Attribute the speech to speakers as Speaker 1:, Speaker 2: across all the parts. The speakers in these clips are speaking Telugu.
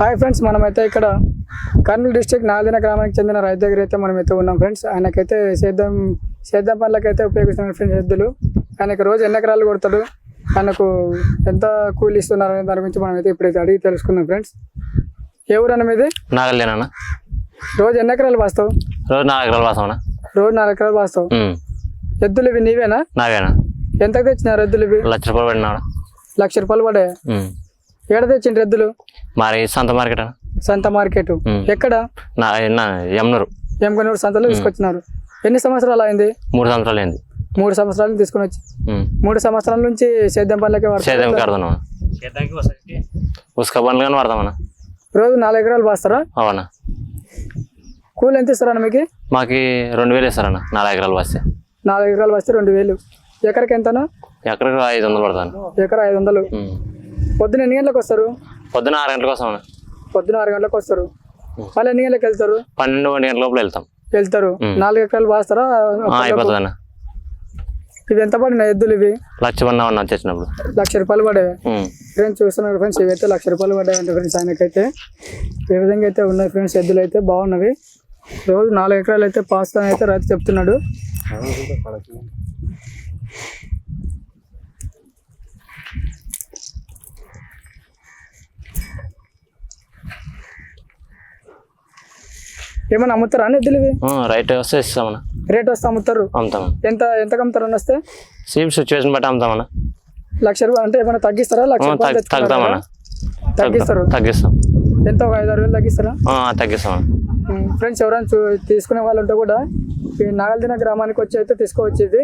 Speaker 1: హాయ్ ఫ్రెండ్స్ మనమైతే ఇక్కడ కర్నూలు డిస్టిక్ నాగదిన గ్రామానికి చెందిన రైతు దగ్గర అయితే మనమైతే ఉన్నాం ఫ్రెండ్స్ ఆయనకైతే సేద్యం సేద్యం పనులకైతే ఉపయోగిస్తున్నారు ఫ్రెండ్స్ ఎద్దులు. ఆయనకి రోజు ఎన్ని ఎకరాలు కొడతాడు? ఆయనకు ఎంత కూలి ఇస్తున్నారు అనే దాని గురించి మనమైతే ఇప్పుడైతే అడిగి తెలుసుకుందాం ఫ్రెండ్స్ ఏ ఊరు అన్న మీది?
Speaker 2: నాగలేనా
Speaker 1: రోజు ఎన్ని ఎకరాలు వాస్తావు?
Speaker 2: రోజు నాలుగు ఎకరాలు వాసమన్నా
Speaker 1: రోజు నాలుగు ఎకరాలు వాస్తావు. ఎద్దులు ఇవి నీవేనా?
Speaker 2: నావేనా?
Speaker 1: ఎంతకు తెచ్చినారు ఎద్దులు ఇవి?
Speaker 2: లక్ష రూపాయలు పడినాడు
Speaker 1: లక్ష రూపాయలు పడ్డాయి ఏడ తెచ్చిండ్రు ఎద్దులు?
Speaker 2: మరి సంత మార్కెట్.
Speaker 1: సంత మార్కెట్. ఎక్కడ?
Speaker 2: నా యమునూరు.
Speaker 1: ఎంకొనూరు సంతలో తీసుకొచ్చినారు. ఎన్ని సంవత్సరాలు అయింది?
Speaker 2: మూడు సంవత్సరాలు అయింది.
Speaker 1: మూడు సంవత్సరాలు తీసుకుని వచ్చి. మూడు సంవత్సరాల నుంచి సేద్యం పనులకే
Speaker 2: సేద్యం కడతాను ఉసుక బండ్లు కానీ వాడతామన్నా
Speaker 1: రోజు నాలుగు ఎకరాలు పాస్తారా
Speaker 2: అవునా.
Speaker 1: కూలి ఎంత ఇస్తారన్న మీకు?
Speaker 2: మాకి రెండు వేలు ఇస్తారన్న. నాలుగు ఎకరాలు వస్తే.
Speaker 1: నాలుగు ఎకరాలు వస్తే రెండు వేలు. ఎకరకి ఎంతనా?
Speaker 2: ఎకరకు ఐదు వందలు పడతాను
Speaker 1: ఎకర ఐదు వందలు. పొద్దున ఎన్ని గంటలకు వస్తారు?
Speaker 2: పొద్దున ఆరు గంటలకు వస్తామన్నా
Speaker 1: పొద్దున ఆరు గంటలకు వస్తారు. మళ్ళీ ఎన్ని గంటలకు వెళ్తారు?
Speaker 2: పన్నెండు ఒంటి గంటల లోపల వెళ్తాం.
Speaker 1: వెళ్తారు. నాలుగు ఎకరాలు
Speaker 2: అన్న
Speaker 1: ఇవి ఎంత పడిన ఎద్దులు ఇవి?
Speaker 2: లక్ష పడినా
Speaker 1: లక్ష రూపాయలు పడేవి. ఫ్రెండ్స్ చూస్తున్నారు ఫ్రెండ్స్ ఇవైతే లక్ష రూపాయలు పడ్డాయి అంటే ఫ్రెండ్స్ ఆయనకైతే. ఏ విధంగా అయితే ఉన్నాయి ఫ్రెండ్స్ ఎద్దులు అయితే బాగున్నవి. రోజు నాలుగు ఎకరాలు అయితే పాస్తానైతే అయితే రైతు చెప్తున్నాడు. ఏమన్నా అమ్ముతారా అని ఎద్దులు ఇవి
Speaker 2: ఆ, రైట్ వస్తే ఇస్తామన్నా.
Speaker 1: రేట్ వస్తే అమ్ముతారు.
Speaker 2: అమ్ముతామన్నా
Speaker 1: ఎంత ఎంతకు అమ్ముతారు అని వస్తే?
Speaker 2: సీమ్ సిచ్యువేషన్ బట్టి అమ్ముతామన్నా.
Speaker 1: లక్ష రూపాయలు అంటే ఏమైనా తగ్గిస్తారా? లక్ష రూపాయలు?
Speaker 2: తగ్గుతామన్నా.
Speaker 1: తగ్గిస్తారు.
Speaker 2: తగ్గిస్తాం.
Speaker 1: ఎంత? ఒక ఐదు ఆరు వేలు తగ్గిస్తారా?
Speaker 2: ఆ, తగ్గిస్తామన్నా.
Speaker 1: ఫ్రెండ్స్ ఎవరైనా చూ తీసుకునే వాళ్ళు ఉంటే కూడా ఈ నాగల్దిన గ్రామానికి వచ్చి అయితే తీసుకోవచ్చు ఇది.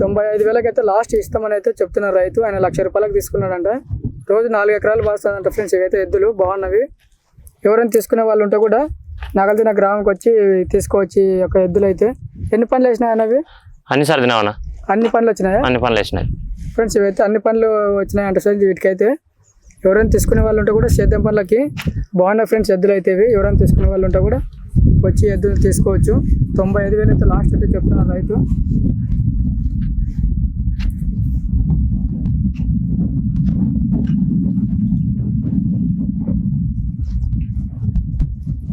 Speaker 1: తొంభై ఐదు వేలకి అయితే లాస్ట్ ఇస్తామని అయితే చెప్తున్నారు రైతు. ఆయన లక్ష రూపాయలకు తీసుకున్నాడంట. రోజు నాలుగు ఎకరాలు పాస్తుందంట ఫ్రెండ్స్ ఇవైతే ఎద్దులు బాగున్నవి. ఎవరైనా తీసుకునే వాళ్ళు ఉంటే కూడా నాగల్దిన గ్రామానికి వచ్చి తీసుకోవచ్చు యొక్క ఎద్దులు అయితే ఎన్ని పనులు వేసినాయి అన్నవి
Speaker 2: అన్ని సర్దినామన్నా
Speaker 1: అన్ని పనులు వచ్చినాయా
Speaker 2: అన్ని పనులు వేసినాయి
Speaker 1: ఫ్రెండ్స్ ఇవైతే అన్ని పనులు వచ్చినాయంట ఫ్రెండ్స్ వీటికైతే. ఎవరైనా తీసుకునే వాళ్ళు ఉంటే కూడా సేద్యం పనులకి బాగున్నాయి ఫ్రెండ్స్ ఎద్దులు అయితే ఇవి. ఎవరైనా తీసుకునే వాళ్ళు ఉంటే కూడా వచ్చి ఎద్దులు తీసుకోవచ్చు. తొంభై ఐదు వేలు అయితే లాస్ట్ అయితే చెప్తున్నారు రైతు.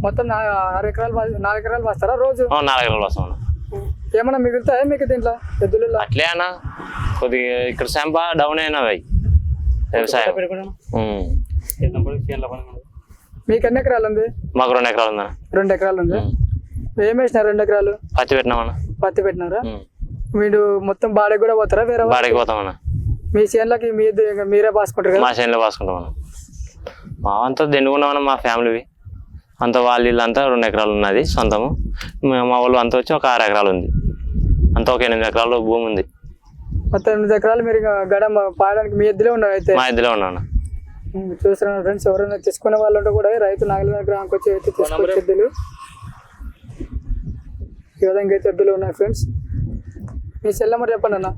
Speaker 1: మొత్తం నా ఆరు ఎకరాలు నాలుగు ఎకరాలు వస్తారా రోజు?
Speaker 2: నాలుగు ఎకరాలు వస్తామన్నా
Speaker 1: ఏమన్నా మిగులుతాయా మీకు దీంట్లో ఎద్దులు
Speaker 2: అట్లే అన్న. కొద్దిగా ఇక్కడ శాంపా డౌన్ అయినవి అవి. వ్యవసాయం. ఉమ్.
Speaker 1: మీకు ఎన్ని ఎకరాలు ఉంది?
Speaker 2: మాకు రెండు ఎకరాలు ఉందన్న.
Speaker 1: రెండు ఎకరాలు ఉంది. ఏం వేసినారు రెండు ఎకరాలు?
Speaker 2: పత్తి పెట్టినామన్న
Speaker 1: పత్తి పెట్టినారా. మీరు మొత్తం బాడకి కూడా పోతారా వేరే?
Speaker 2: బాడికి పోతామన్న
Speaker 1: మీ చేనులకి మీ మీరే పాసుకుంటారు కదా?
Speaker 2: మా చేనులో పాసుకుంటామన్న మా అంతా దిండుకున్నామన్న మా ఫ్యామిలీవి అంతా వాళ్ళు వీళ్ళంతా రెండు ఎకరాలు ఉన్నది సొంతము. మా మా వాళ్ళు అంతా వచ్చి ఒక ఆరు ఎకరాలు ఉంది. అంతా ఒక ఎనిమిది ఎకరాలు భూమి ఉంది.
Speaker 1: మొత్తం ఎనిమిది ఎకరాలు మీరు ఇంకా గడ పాయడానికి మీ ఎద్దులే ఉన్నారు అయితే?
Speaker 2: మా ఇద్దరే ఉన్నాను
Speaker 1: ఉమ్, చూస్తున్నారు ఫ్రెండ్స్ ఎవరైనా తీసుకునే వాళ్ళు ఉంటే కూడా రైతు నాగలిన గ్రామంకి వచ్చి అయితే తీసుకొచ్చే ఎద్దులు. ఈ విధంగా అయితే ఎద్దులు ఉన్నాయి ఫ్రెండ్స్ మీ సెల్ నెంబర్ చెప్పండి అన్న.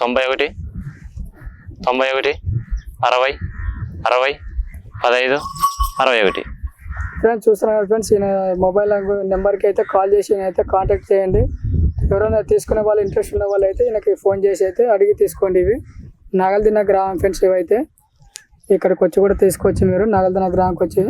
Speaker 2: తొంభై ఒకటి తొంభై ఒకటి అరవై అరవై పదహైదు అరవై ఒకటి.
Speaker 1: ఫ్రెండ్స్ చూస్తున్నారు ఫ్రెండ్స్ ఈయన మొబైల్ నెంబర్కి అయితే కాల్ చేసి అయితే కాంటాక్ట్ చేయండి. ఎవరైనా తీసుకునే వాళ్ళు ఇంట్రెస్ట్ ఉన్న వాళ్ళు అయితే ఈయనకి ఫోన్ చేసి అయితే అడిగి తీసుకోండి ఇవి. నాగల్దిన గ్రామం ఫ్రెండ్స్ ఇవైతే. ఇక్కడికి వచ్చి కూడా తీసుకోవచ్చు మీరు నాగల్దిన గ్రామంకి వచ్చి.